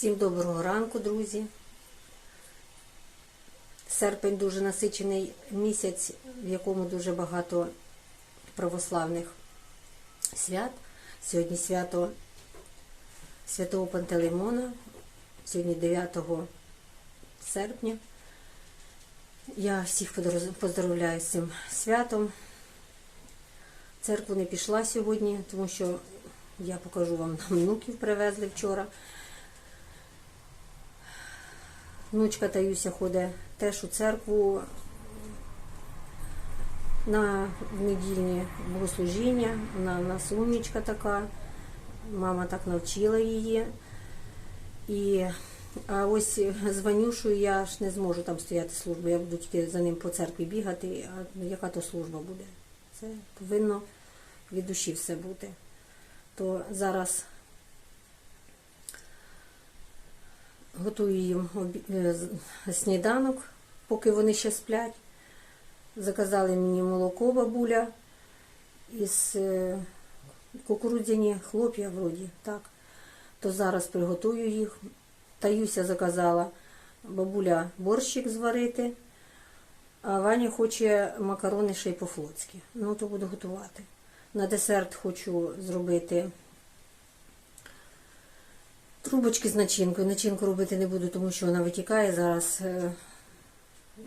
Всім доброго ранку, друзі. Серпень дуже насичений місяць, в якому дуже багато православних свят. Сьогодні свято Святого Пантелеймона, сьогодні 9 серпня. Я всіх поздоровляю з цим святом. Церкву не пішла сьогодні, тому що я покажу вам нам внуків привезли вчора. Внучка Таюся ходить теж у церкву на недільні богослужіння. Вона у нас така. Мама так навчила її. І а ось з Ванюшою я ж не зможу там стояти службу. Я буду тільки за ним по церкві бігати. А яка то служба буде? Це повинно від душі все бути. То зараз готую їм е, сніданок, поки вони ще сплять. Заказали мені молоко бабуля із е, кукурудзяні хлоп'я вроді, так. То зараз приготую їх. Таюся заказала бабуля борщик зварити, а Ваня хоче макарони ще й по-флотськи. Ну, то буду готувати. На десерт хочу зробити трубочки з начинкою. Начинку робити не буду, тому що вона витікає зараз. е,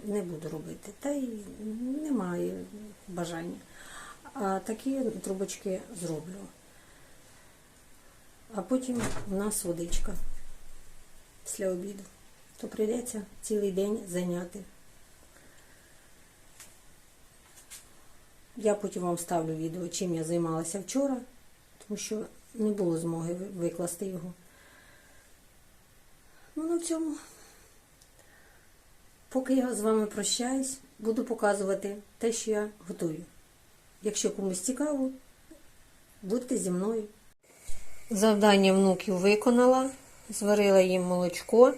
Не буду робити. Та й немає бажання. А такі трубочки зроблю. А потім у нас водичка після обіду. То прийдеться цілий день зайняти. Я потім вам ставлю відео, чим я займалася вчора, тому що не було змоги викласти його. Ну, на цьому. Поки я з вами прощаюсь, буду показувати те, що я готую. Якщо комусь цікаво, будьте зі мною. Завдання внуків виконала, зварила їм молочко.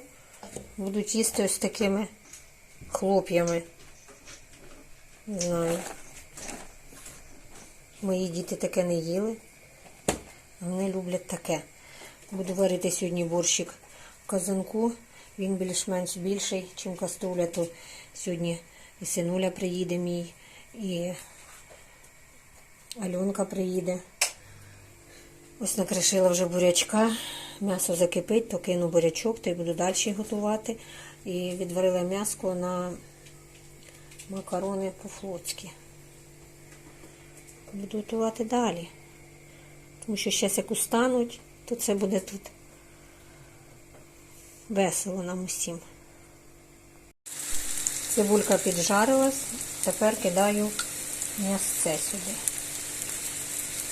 Будуть їсти ось такими хлоп'ями. Не знаю. Мої діти таке не їли. Вони люблять таке. Буду варити сьогодні борщик казанку. Він більш-менш більший, ніж кастуля, то сьогодні і синуля приїде мій, і Альонка приїде. Ось накришила вже бурячка. М'ясо закипить, то кину бурячок, то й буду далі готувати. І відварила м'яско на макарони по-флотськи. Буду готувати далі. Тому що зараз як устануть, то це буде тут весело нам усім. Цибулька піджарилась, тепер кидаю м'ясце сюди.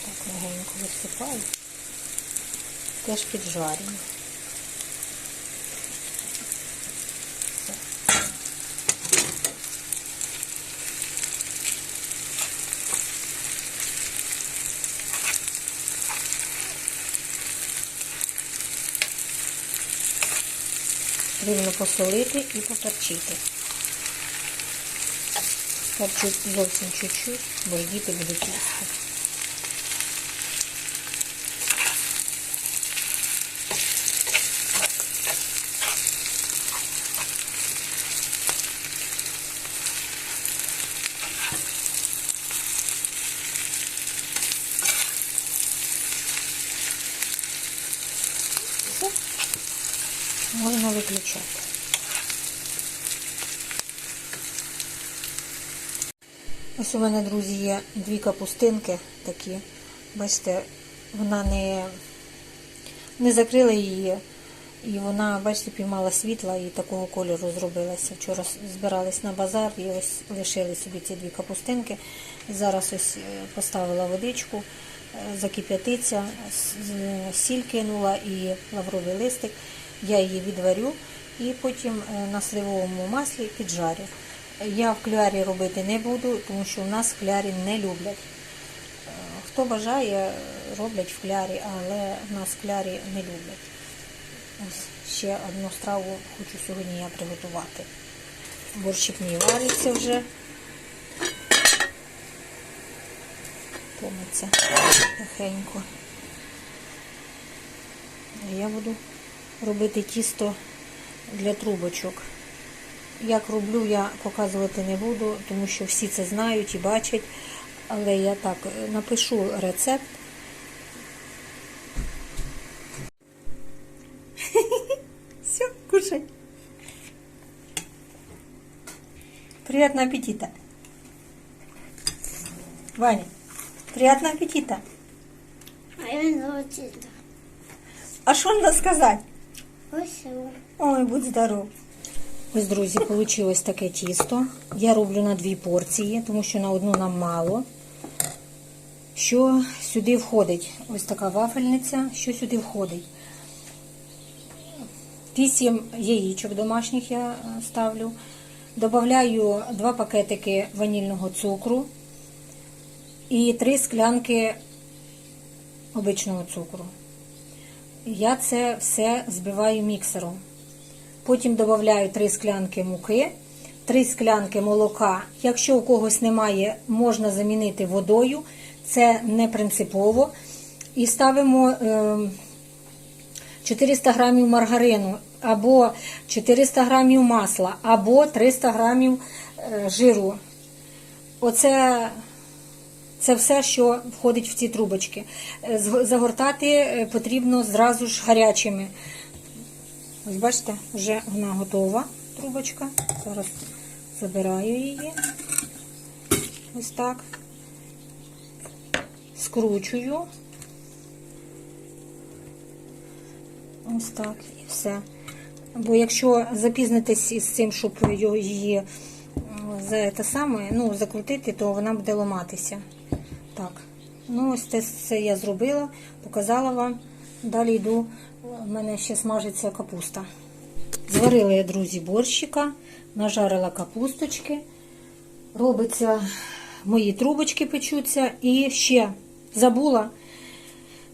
Так легенько висипаю. Теж піджарюю. Потрібно посолити і поперчити. Перчу зовсім чуть-чуть, бо діти будуть їсти. Все. Можна виключати. У мене, друзі, є дві капустинки такі. Бачите, вона не, не закрила її, і вона, бачите, піймала світла і такого кольору зробилася. Вчора збирались на базар і ось лишили собі ці дві капустинки. Зараз ось е, поставила водичку, е, закип'ятиться, сіль кинула і лавровий листик. Я її відварю і потім е, на сливовому маслі піджарю. Я в клярі робити не буду, тому що у нас в клярі не люблять. Е, Хто бажає, роблять в клярі, але в нас в клярі не люблять. Ось ще одну страву хочу сьогодні я приготувати. Борщик мій вариться вже. Помиться тихенько. Я буду робити тісто для трубочок. Як роблю, я показувати не буду, тому що всі це знають і бачать. Але я так е, напишу рецепт. Все, кушай. Приятного аппетита. Ваня, приятного аппетита. А я научила. А що надо сказати? Ось. Ой, будь здоров. Ось, друзі, вийшло таке тісто. Я роблю на дві порції, тому що на одну нам мало. Що сюди входить? Ось така вафельниця. Що сюди входить? Вісім яєчок домашніх я е, ставлю. Добавляю два пакетики ванільного цукру і три склянки обичного цукру. Я це все збиваю міксером. Потім додаю 3 склянки муки, 3 склянки молока. Якщо у когось немає, можна замінити водою. Це не принципово. І ставимо е, 400 грамів маргарину, або 400 грамів масла, або 300 грамів е, жиру. Оце це все, що входить в ці трубочки. Е, Загортати е, потрібно зразу ж гарячими. Ось бачите, вже вона готова, трубочка. Зараз забираю її. Ось так. Скручую. Ось так і все. Бо якщо запізнитись із цим, щоб її за те саме, ну, закрутити, то вона буде ламатися. Так. Ну, ось це, це я зробила, показала вам. Далі йду, у мене ще смажиться капуста. Зварила я, друзі, борщика, нажарила капусточки. Робиться, мої трубочки печуться. І ще забула.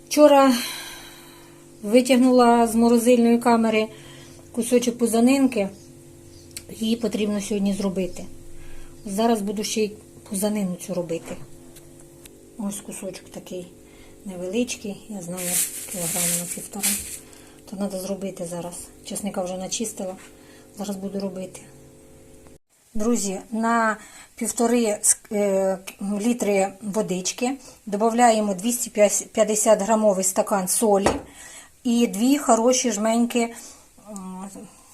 Вчора витягнула з морозильної камери кусочок пузанинки. Її потрібно сьогодні зробити. Зараз буду ще й пузанину цю робити. Ось кусочок такий невеличкий, я знаю, кілограм на півтора. То треба зробити зараз. Чесника вже начистила. Зараз буду робити. Друзі, на півтори е, літри водички додаємо 250 грамовий стакан солі і дві хороші жменьки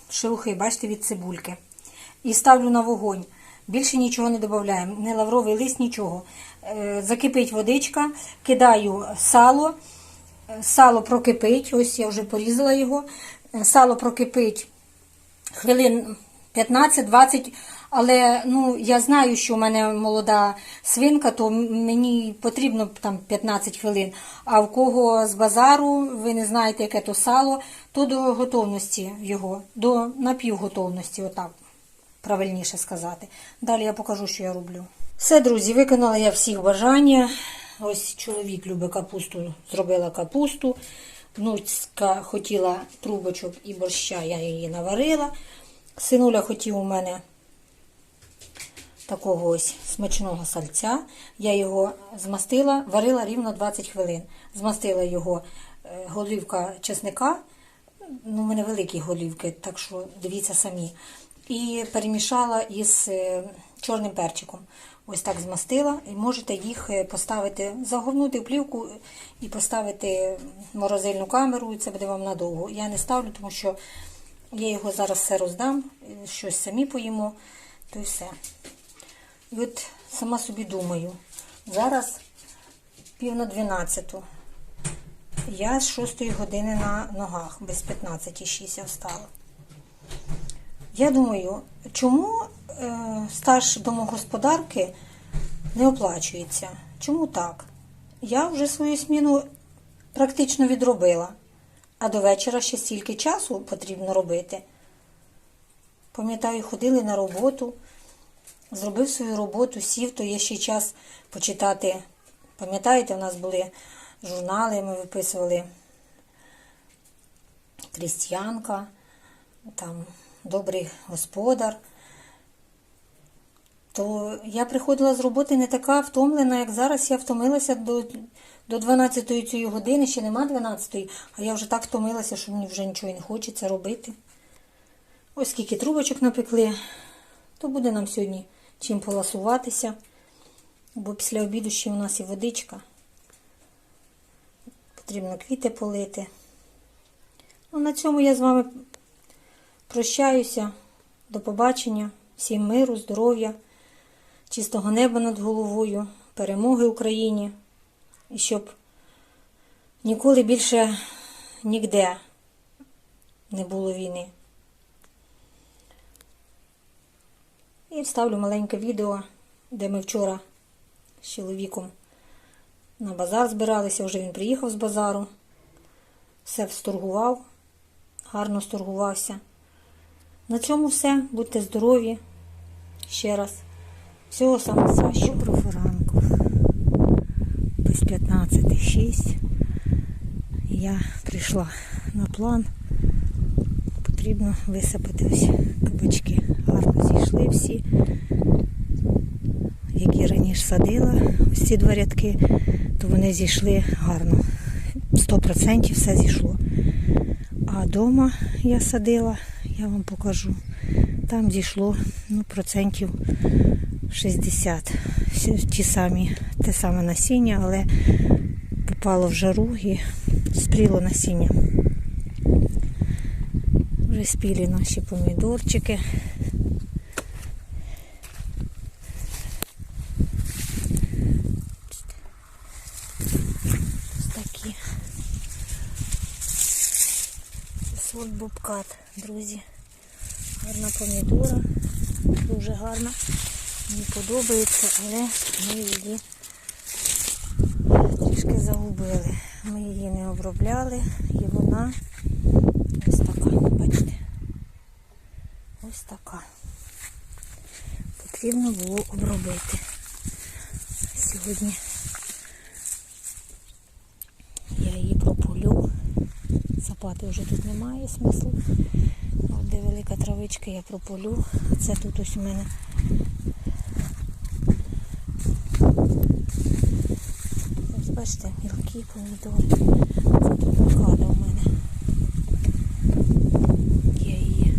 шелухи, бачите, від цибульки. І ставлю на вогонь. Більше нічого не додаємо, не лавровий лист, нічого. Е, Закипить водичка, кидаю сало. Е, Сало прокипить, ось я вже порізала його. Е, Сало прокипить хвилин 15-20, але ну, я знаю, що в мене молода свинка, то мені потрібно там 15 хвилин. А в кого з базару, ви не знаєте, яке то сало, то до готовності його, до напівготовності, отак правильніше сказати. Далі я покажу, що я роблю. Все, друзі, виконала я всіх бажання. Ось чоловік любить капусту, зробила капусту. Внучка хотіла трубочок і борща, я її наварила. Синуля хотів у мене такого ось смачного сальця. Я його змастила, варила рівно 20 хвилин. Змастила його е, голівка чесника. Ну, у мене великі голівки, так що дивіться самі. І перемішала із е, чорним перчиком. Ось так змастила. І можете їх е, поставити, загорнути в плівку і поставити в морозильну камеру, і це буде вам надовго. Я не ставлю, тому що я його зараз все роздам, е, щось самі поїмо, то й все. І от сама собі думаю, зараз пів на 12. Я з 6 години на ногах, без 15,6 я встала. Я думаю, чому е, стаж домогосподарки не оплачується? Чому так? Я вже свою сміну практично відробила, а до вечора ще стільки часу потрібно робити. Пам'ятаю, ходили на роботу, зробив свою роботу, сів, то є ще час почитати. Пам'ятаєте, у нас були журнали, ми виписували Крістіянка, там Добрий господар. то я приходила з роботи не така втомлена, як зараз. Я втомилася до, до 12-ї цієї години, ще нема 12-ї, а я вже так втомилася, що мені вже нічого не хочеться робити. Ось скільки трубочок напекли, то буде нам сьогодні чим поласуватися. Бо після обіду ще у нас і водичка. Потрібно квіти полити. Ну, на цьому я з вами прощаюся. До побачення. Всім миру, здоров'я, чистого неба над головою, перемоги Україні. І щоб ніколи більше ніде не було війни. І вставлю маленьке відео, де ми вчора з чоловіком на базар збиралися. Вже він приїхав з базару. Все всторгував, гарно сторгувався. На цьому все. Будьте здорові. Ще раз. Всього самого. Доброго ранку. Без 15.06. Я прийшла на план. Потрібно висипати ось кабачки. Гарно зійшли всі. Які раніше садила ось ці два рядки, то вони зійшли гарно. 100% все зійшло. А вдома я садила, я вам покажу. Там зійшло ну, процентів 60. Всі ті самі, те саме насіння, але попало в жару і спріло насіння. Вже спілі наші помідорчики. Ось такі. Сорт бобкат, друзі. Гарна помідора, дуже гарна. Мені подобається, але ми її трішки загубили. Ми її не обробляли і вона ось така, бачите. Ось така. Потрібно було обробити. Сьогодні я її прополю. Сапати вже тут немає смислу. От де велика травичка я прополю. Це тут ось у мене. Ось бачите, мілкі помідори. Це тут блокада у мене. Я її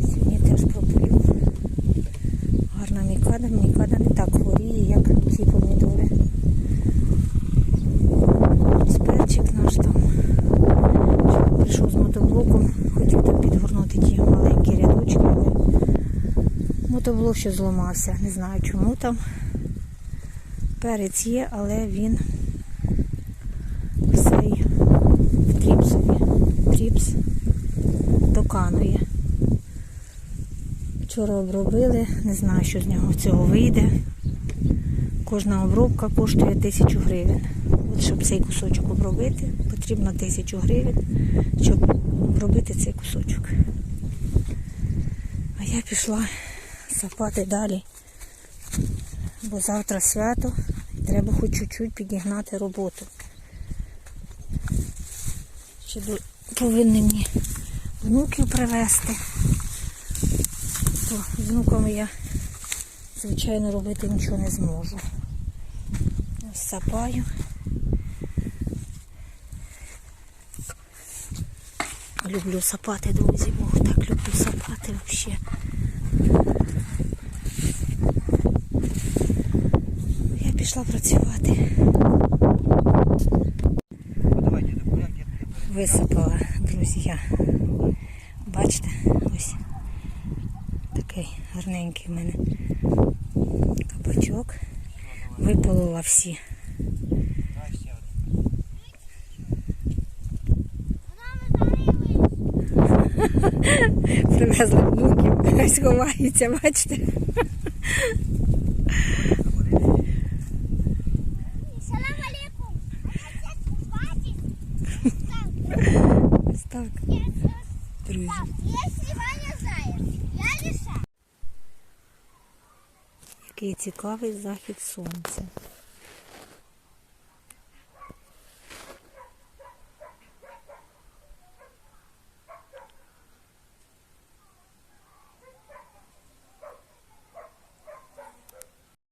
сьогодні теж прополю. Гарна мікада. Мікада не так хворіє, як ці помідори. Ось перчик наш там. Прийшов з мотоблоком, хотів там підгорнути ті маленькі рядочки, але мотоблок ще зламався. Не знаю чому там. Перець є, але він цей в тріпсові. Тріпс доканує. Вчора обробили, не знаю, що з нього цього вийде. Кожна обробка коштує тисячу гривень. От щоб цей кусочок обробити, потрібно тисячу гривень, щоб обробити цей кусочок. А я пішла сапати далі, бо завтра свято треба хоч чуть-чуть підігнати роботу. Ще повинні мені внуків привезти. То з внуками я, звичайно, робити нічого не зможу. Сапаю. Люблю сапати, друзі, бо так люблю сапати взагалі. Я пішла працювати. Висипала, друзі, я. Бачите, ось такий гарненький в мене кабачок. Виполола всі. Привезли внуків, ось ховаються, бачите? Так, друзі. Який цікавий захід сонця.